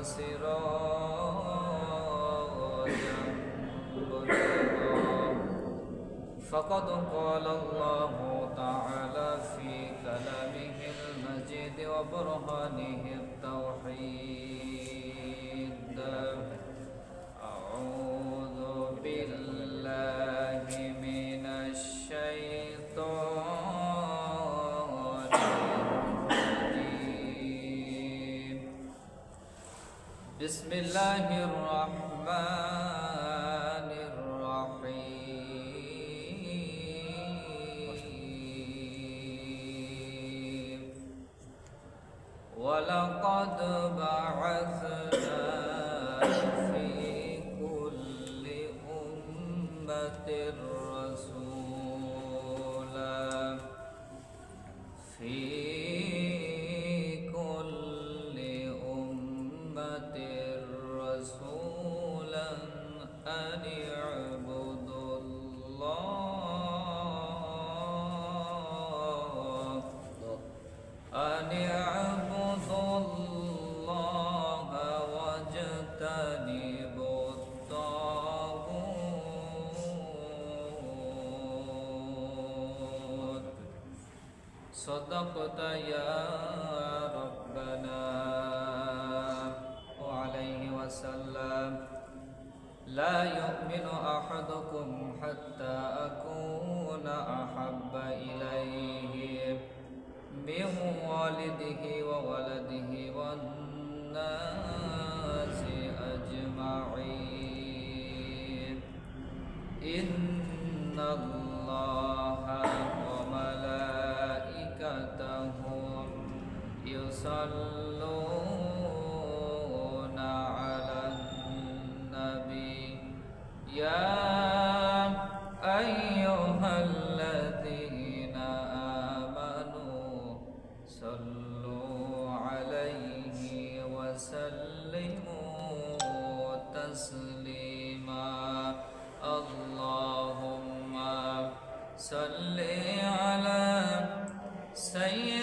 منيرا فقد قال الله تعالى في كلامه المجيد وبرهانه التوحيد. أعوذ بالله بسم الله الرحمن الرحيم. ولقد بعثنا صدقت يا ربنا وعليه وسلم. لا يؤمن أحدكم حتى أكون أحب إليه من والده وولده والناس أجمعين. إن صل على سيدنا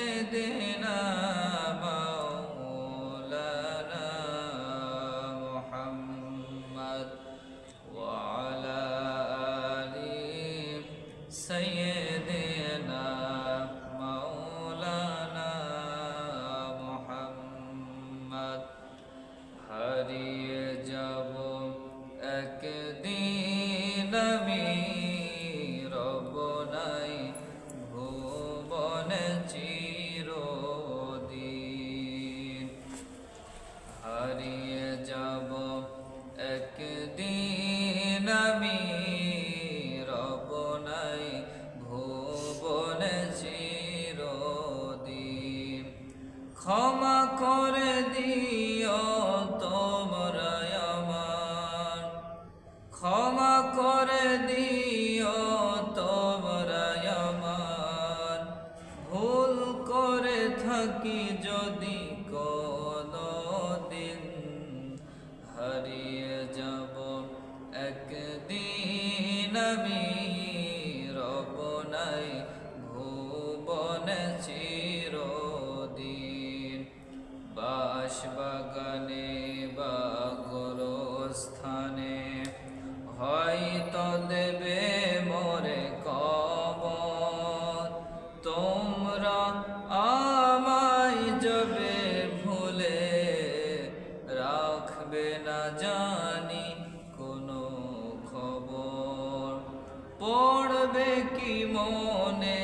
পড়বে কি মনে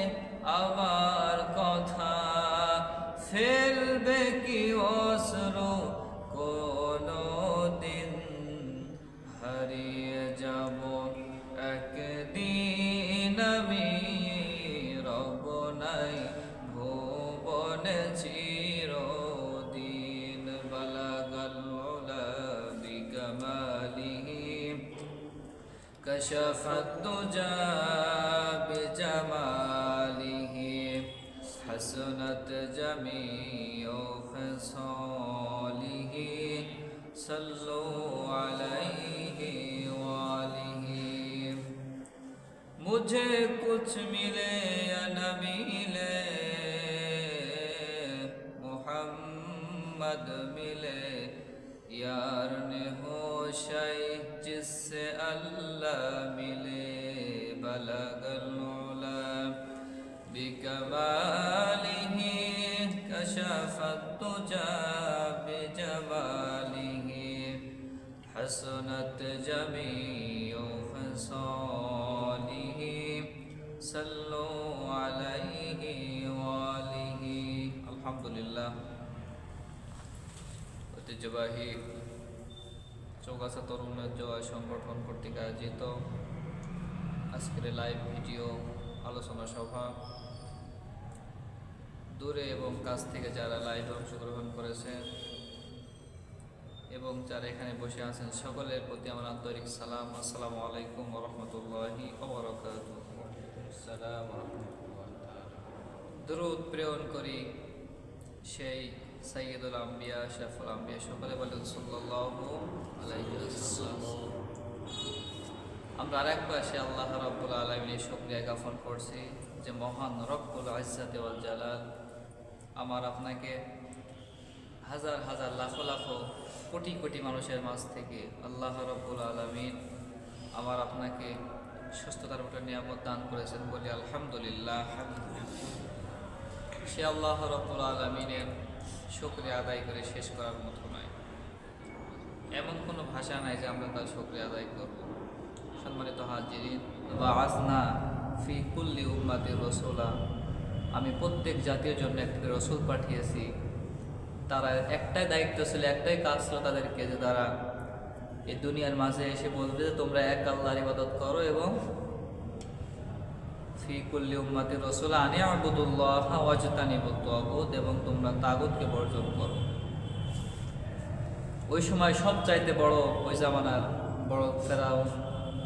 আবার কথা ফেলবে কি অস্র কোনো দিন হারিয়ে যাব একদিন আমি রব নাই ভুবনে চিরদিন বালাগাল উলা বিকামালিহি كشف الدجى ذهبت جميع خصاله صلوا عليه وآله مجھے کچھ ملے یا نہ ملے محمد ملے یا كشف الدجى بجماله حسنت جميع خصاله صلوا عليه وآله الحمد لله ঐতিহ্যবাহী চৌগাছা তরুণ জয় সংগঠন কর্তৃক আয়োজিত আজকের লাইভ ভিডিও আলোচনা সভা দূরে এবং কাছ থেকে যারা লাইভে অংশগ্রহণ করেছেন এবং যারা এখানে বসে আছেন সকলের প্রতি আমার আন্তরিক সালাম। আসসালামু আলাইকুম রহমতুল্লাহি সালাম দরুদ প্রেরণ করি সেই সাইয়দুল আম্বিয়া শাফুল আম্বিয়া সকলে বলেন আমরা আরেকবার সে আল্লাহ রব্বুল আলমিনের শুক্রিয়া জ্ঞাপন করছি যে মহান রব্বুল ওয়াল জালাল আমার আপনাকে হাজার হাজার লাখো লাখো, কোটি কোটি মানুষের মাঝ থেকে আল্লাহ রব্বুল আলমিন আমার আপনাকে সুস্থতার উপরে নিয়ামত দান করেছেন বলি আলহামদুলিল্লাহ। সে আল্লাহ রব্বুল আলমিনের শুক্রিয়া আদায় করে শেষ করার মতো নয়। এমন কোনো ভাষা নাই যে আমরা তার শুক্রিয়া আদায় করব। সম্মানিত হাজিরিন বা আসনা ফি কুল্লি উম্মাতি রসুলা। আমি প্রত্যেক জাতির জন্য একটি রসুল পাঠিয়েছি। তারা একটাই দায়িত্ব ছিল, একটাই কাজ ছিল তাদেরকে যে তারা এই দুনিয়ার মাঝে এসে বলবে যে তোমরা এক আল্লাহর ইবাদত করো এবং ফি কুল্লি উম্মাতি রসুলা আনি আবুদুল্লাহ ওয়াজতানি তাগুত এবং তোমরা তাগুতকে বর্জন করো। ওই সময় সব চাইতে বড় ওই জামানার বড় ফেরাউন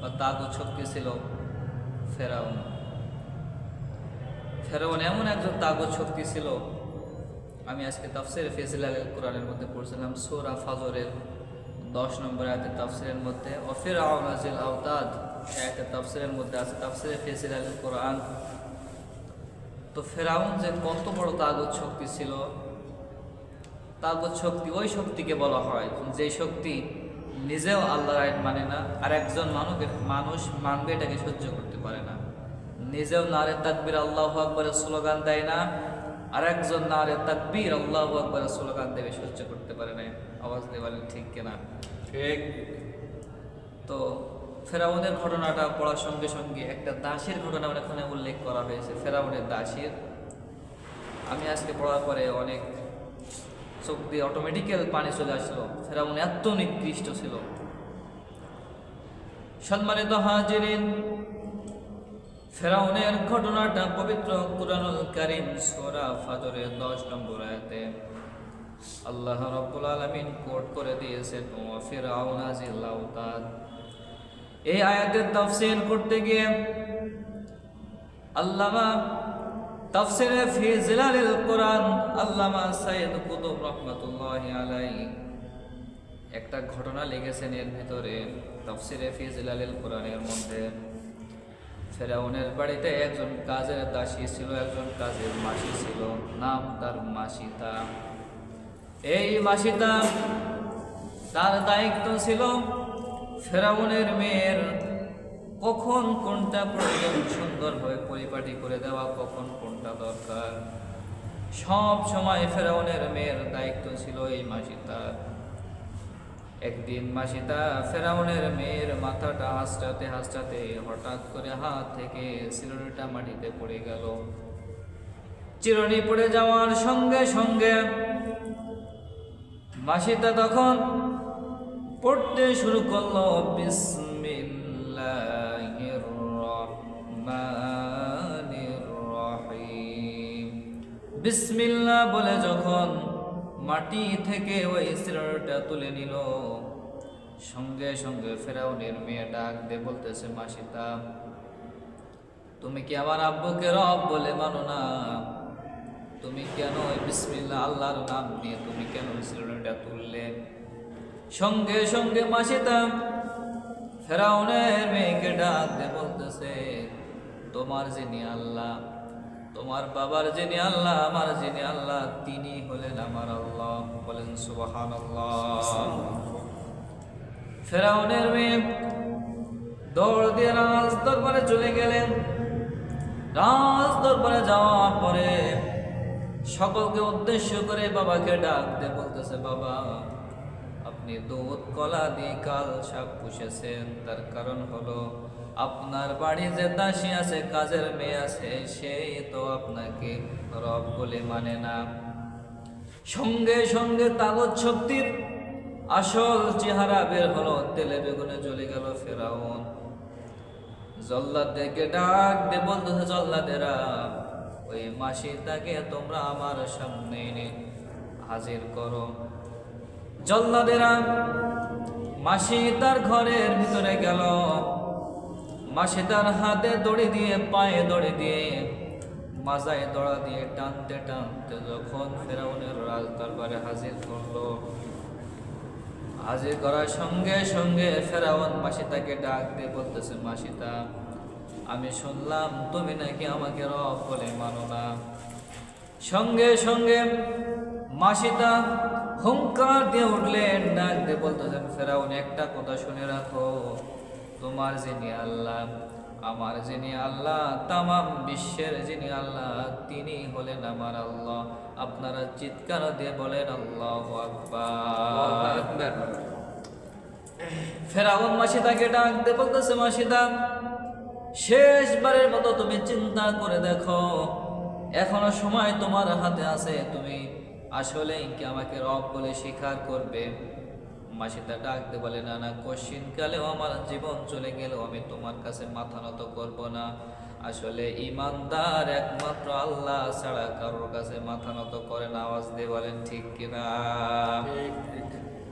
বা তাগুত শক্তি ছিল ফেরাউন। ফেরাউন এমন একজন তাগুত শক্তি ছিল। আমি আজকে তাফসির ফেজিলাল কোরআনের মধ্যে পড়ছিলাম, সোরা ফাজরের দশ নম্বর আয়াতের তাফসিরের মধ্যে। অফির আওনাজিল আওতাদ আয়াতের তাফসিরের মধ্যে আছে তাফসিরে ফেজিলাল কোরআন। তো ফেরাউন যে কত বড় তাগুত শক্তি ছিল, তাগুত শক্তি ওই শক্তিকে বলা হয়, যে শক্তি নিজেও আল্লাহর আইন মানে না, আর একজন মানুষের মানুষ মানবে এটাকে সহ্য করতে পারে না। নিজেও নারে তাকবির আল্লাহ আকবরের স্লোগান দেয় না। আর একজন নারে তাকবির আল্লাহ আকবরের স্লোগান দেবে সহ্য করতে পারে না আওয়াজ দিয়ে বলেন ঠিক কিনা ঠিক। তো ফেরাউনের ঘটনাটা পড়ার সঙ্গে সঙ্গে একটা দাসের ঘটনা এখানে উল্লেখ করা হয়েছে। ফেরাউনের দাসের। আমি আজকে পড়ার পরে অনেক চোখ দিয়ে অটোমেটিক্যাল পানি চলে আসলো। ফেরাউন এত নিকৃষ্ট ছিল। সম্মানিত হাজিরিন ফেরাউনের ঘটনাটা পবিত্র কুরআনুল কারীম সূরা ফাজরের 10 নম্বর আয়াতে আল্লাহ রাব্বুল আলামিন কোট করে দিয়েছেন, ওয়া ফিরাউনা জিল আওতাদ এই আয়াতের তাফসীর করতে গিয়ে আল্লামা তাফসিরে ফি জিলালিল কোরআন আল্লামা সাইয়দ কুতুব রাহমাতুল্লাহি আলাইহি একটা ঘটনা লিখেছেন এর ভিতরে তাফসিরে ফি জিলালিল কোরআনের মধ্যে। ফেরাউনের বাড়িতে একজন কাজের দাসী ছিল, একজন কাজের মাসি ছিল। নাম তার মাসিতা এই মাসিতা তার দায়িত্ব ছিল ফেরাউনের মেয়ের কখন কোনটা প্রয়োজন সুন্দরভাবে পরিপাটি করে দেওয়া, কখন কোনটা দরকার। সব সময় ফেরাউনের মেয়ের দায়িত্ব ছিল এই মাসিতার একদিন মাসিতা ফেরাউনের মেয়ের মাথাটা হাসটাতে হাসটাতে হঠাৎ করে হাত থেকে চিরুনিটা মাটিতে পড়ে গেল। চিরুনি পড়ে যাওয়ার সঙ্গে সঙ্গে মাসিতা তখন পড়তে শুরু করল বিসমিল্লাহ বলে যখন মাটি থেকে ওই সিরারটা তুলে নিল। সঙ্গে সঙ্গে ফেরাউনের মেয়ে ডাক দিয়ে বলতেছে, মাসিতা, তুমি কি আমার আব্বুকে রব বলে মানো না? তুমি কেন ওই বিসমিল্লাহ আল্লাহর নাম নিয়ে তুমি কেন ওই সিরারটা তুললে? সঙ্গে সঙ্গে মাসিতা ফেরাউনের মেয়েকে ডাক দিয়ে বলতেছে, তোমার যিনি আল্লাহ তোমার বাবার যিনি আল্লাহ, আমার যিনি আল্লাহ, তিনি হলেন আমার আল্লাহ। বলেন সুবাহান ফেরাউনের মেয়ে দৌড় দিয়ে রাজ দরবারে চলে গেলেন। রাজ দরবারে যাওয়ার পরে সকলকে উদ্দেশ্য করে বাবাকে ডাকতে বলতেছে, বাবা, আপনি দুধ, কলা দিয়ে কাল সাপ পুষেছেন। তার কারণ হলো আপনার বাড়ি যে দাসী আছে, কাজের মেয়ে আছে সেই তো আপনাকে রব বলে মানে না। সঙ্গে সঙ্গে তাগত শক্তির আসল চেহারা বের হলো, তেলে বেগুনে জ্বলে গেল ফেরাউন। জল্লাদদেরকে ডাক দে বলতেছে জল্লাদেরা, ওই মাসি মাসিটাকে তোমরা আমার সামনে এনে হাজির করো। জল্লাদেরা মাসি তার ঘরের ভিতরে গেল। মাসি তার হাতে দড়ি দিয়ে, পায়ে দড়ি দিয়ে, মাজায় দড়া দিয়ে টানতে টানতে যখন ফেরাউনের রাজ দরবারে হাজির করল, হাজির করার সঙ্গে সঙ্গে ফেরাউন মাসিতাকে ডাক দিয়ে বলতেছে, মাসিতা, আমি শুনলাম তুমি নাকি আমাকে রব বলে মানো না। সঙ্গে সঙ্গে মাসিতা হুঙ্কার দিয়ে উঠলেন, ডাক দিয়ে বলতেছেন, ফেরাউন, একটা কথা শুনে রাখো। তোমার যিনি আল্লাহ, আমার যিনি আল্লাহ, তামাম বিশ্বের যিনি আল্লাহ, তিনি হলেন আমার আল্লাহ। আপনারা চিৎকার দিয়ে বলেন, আল্লাহ ফেরাউন মাসিদাকে ডাক দিয়ে বলতেছে, মাসিদা, শেষবারের মতো তুমি চিন্তা করে দেখো, এখনও সময় তোমার হাতে আছে, তুমি আসলেই কি আমাকে রব বলে স্বীকার করবে? মাসিদা ডাকতে বলে না না কশিন কালেও আমার জীবন চলে গেলেও আমি তোমার কাছে মাথা নত করব না। আসলে ইমানদার একমাত্র আল্লাহ ছাড়া কারোর কাছে মাথা নত করে না আওয়াজ দিয়ে বলেন ঠিক কিনা?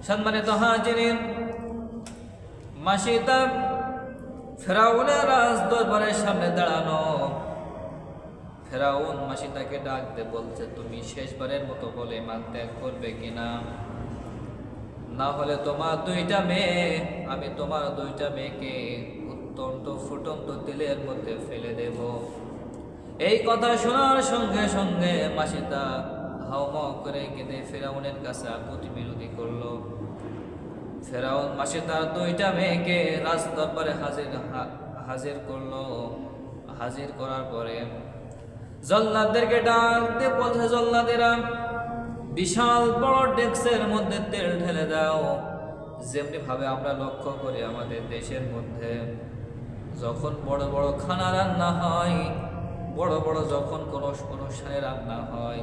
সম্মানিত হাজিরিন মাসিদা ফেরাউনের রাজ দরবারের সামনে দাঁড়ানো। ফেরাউন মাসিদাকে ডাক দিয়ে বলছে তুমি শেষবারের মতো বলে ইমান ত্যাগ করবে কিনা? না হলে তোমার দুইটা মেয়ে, আমি তোমার দুইটা মেয়েকে অত্যন্ত ফুটন্ত তেলের মধ্যে ফেলে দেব। এই কথা শোনার সঙ্গে সঙ্গে মাসিতা হাওমাও করে কেঁদে ফেরাউনের কাছে আকুতি বিরোধী করল। ফেরাউন মাসে তার দুইটা মেয়েকে রাজ দরবারে হাজির হাজির করল। হাজির করার পরে জল্লাদদেরকে ডাক দিয়ে বলছে, জল্লাদেরা বিশাল বড় ডেস্কের মধ্যে তেল ঢেলে দাও। যেমনি ভাবে আমরা লক্ষ্য করি আমাদের দেশের মধ্যে, যখন বড় বড় খানা রান্না হয়, বড় বড় যখন কোনো অনুষ্ঠানে রান্না হয়,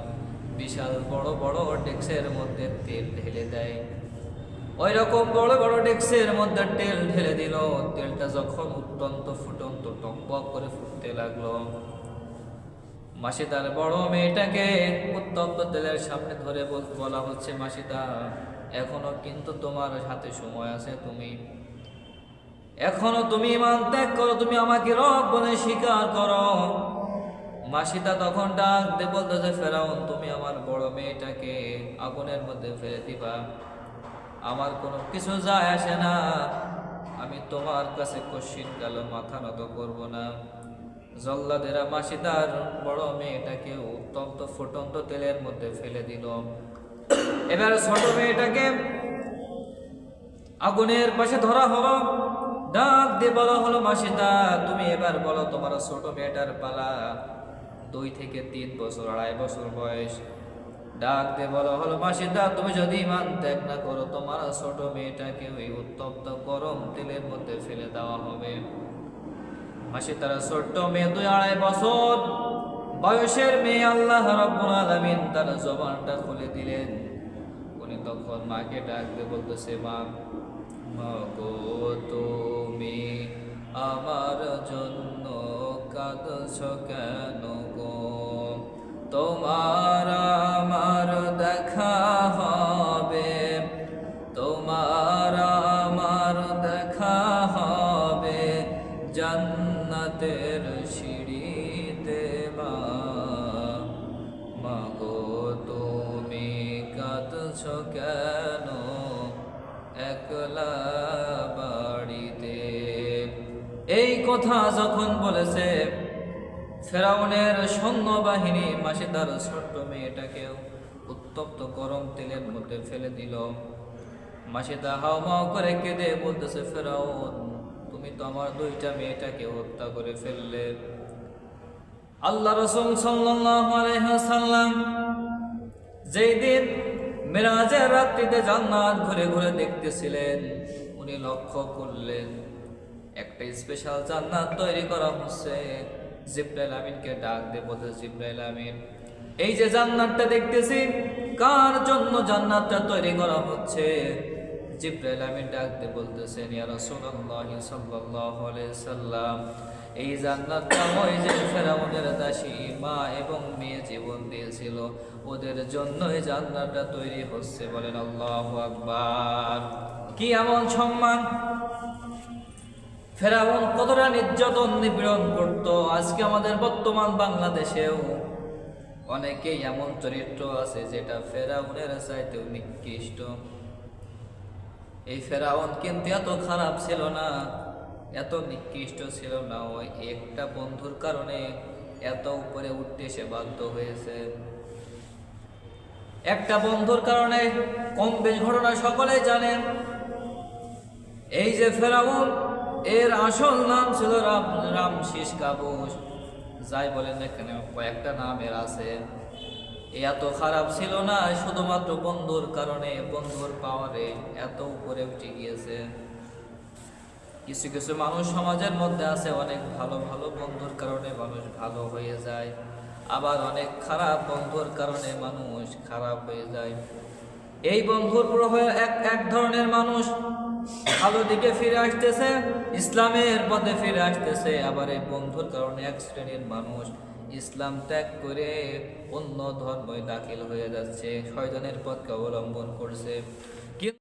বিশাল বড় বড় ডেস্কের মধ্যে তেল ঢেলে দেয়। ওই রকম বড় বড় ডেক্সের মধ্যে তেল ঢেলে দিল। তেলটা যখন উত্তন্ত ফুটন্ত টকবক করে ফুটতে লাগল মাসি তার বড় মেয়েটাকে উত্তপ্ত তেলের সামনে ধরে বল- হচ্ছে, মাসিদা, এখনও কিন্তু তোমার হাতে সময় আছে, তুমি এখনও তুমি ইমান ত্যাগ করো, তুমি আমাকে রব বলে স্বীকার করো। মাসিদা তখন ডাক দে বলতেছে ফেরাউন, তুমি আমার বড় মেয়েটাকে আগুনের মধ্যে ফেলে দিবা। আমার কোনো কিছু যায় আসে না। আমি তোমার কাছে কশিন কালো মাথা নত করব না। জল্লাদেরা মাসিদার বড় মেয়েটাকে উত্তপ্ত ফুটন্ত তেলের মধ্যে ফেলে দিল। এবার ছোট মেয়েটাকে আগুনের পাশে ধরা হলো। ডাক দিয়ে বলা হলো মাসিদা তুমি এবার বলো তোমার ছোট মেয়েটার পালা দুই থেকে তিন বছর, আড়াই বছর বয়স। ডাক দিয়ে বলা হলো মাসিদা তুমি যদি ইমান ত্যাগ না করো, তোমার ছোট মেয়েটাকে ওই উত্তপ্ত গরম তেলের মধ্যে ফেলে দেওয়া হবে। মাসি তারা ছোট্ট মেয়ে দুই আড়াই বছর, বয়সের মেয়ে আল্লাহ রব্বুল আলামিন তার জবানটা খুলে দিলেন। উনি তখন মাকে ডাক দিয়ে বলতেছে, মা গো, তুমি আমার জন্য কাঁদছ কেন গো? তোমার আমার দেখা হবে কথা যখন বলেছে, ফেরাউনের সৈন্যবাহিনী মাসে তার ছোট্ট মেয়েটাকেও উত্তপ্ত গরম তেলের মধ্যে ফেলে দিল। মাসিদা হাও মাও করে কেঁদে বলতেছে, ফেরাউন, তুমি তো আমার দুইটা মেয়েটাকে হত্যা করে ফেললে। আল্লাহ রসুল সাল্লাম যেই দিন মেরাজের রাত্রিতে জান্নাত ঘুরে ঘুরে দেখতেছিলেন, উনি লক্ষ্য করলেন স্পেশাল জান্নাত তৈরি করা হচ্ছে। জিব্রাইল আমিনকে ডাক দিয়ে বলতে, জিব্রাইল আমিন, এই যে জান্নাতটা দেখতেছি, কার জন্য জান্নাতটা তৈরি করা হচ্ছে? জিব্রাইল আমিন ডাক দিয়ে বলতেছেন, ইয়া রাসূলুল্লাহ সাল্লাল্লাহু আলাইহি সাল্লাম, এই জান্নাতটা ওই যে ফেরাউনের দাসী মা এবং মেয়ে জীবন দিয়েছিল, ওদের জন্য এই জান্নাতটা তৈরি হচ্ছে। বলেন, আল্লাহু আকবার। কি এমন সম্মান? ফেরাউন কতটা নির্যাতন নিপীড়ন করত আজকে আমাদের বর্তমান বাংলাদেশেও? অনেকেই এমন চরিত্র আছে যেটা ফেরাউনের চাইতেও নিকৃষ্ট। এই ফেরাউন কিন্তু এত খারাপ ছিল না, এত নিকৃষ্ট ছিল না। ওই একটা বন্ধুর কারণে এত উপরে উঠতে সে বাধ্য হয়েছে। একটা বন্ধুর কারণে কম বেশ ঘটনা সকলে জানেন এই যে ফেরাউন এর আসল নাম ছিল রাম রাম শীষ কাবুস যাই বলেন এখানে কয়েকটা নাম এর আছে। এত খারাপ ছিল না, শুধুমাত্র বন্ধুর কারণে, বন্ধুর পাওয়ারে এত উপরে উঠে গিয়েছে। কিছু কিছু মানুষ সমাজের মধ্যে আছে, অনেক ভালো ভালো বন্ধুর কারণে মানুষ ভালো হয়ে যায়। আবার অনেক খারাপ বন্ধুর কারণে মানুষ খারাপ হয়ে যায়। এই বন্ধুর এক এক ধরনের মানুষ ভালো দিকে ফিরে আসতেছে, ইসলামের পথে ফিরে আসতেছে। আবার এই বন্ধুর কারণে এক শ্রেণির মানুষ ইসলাম ত্যাগ করে অন্য ধর্মে দাখিল হয়ে যাচ্ছে, শয়তানের পথকে অবলম্বন করছে।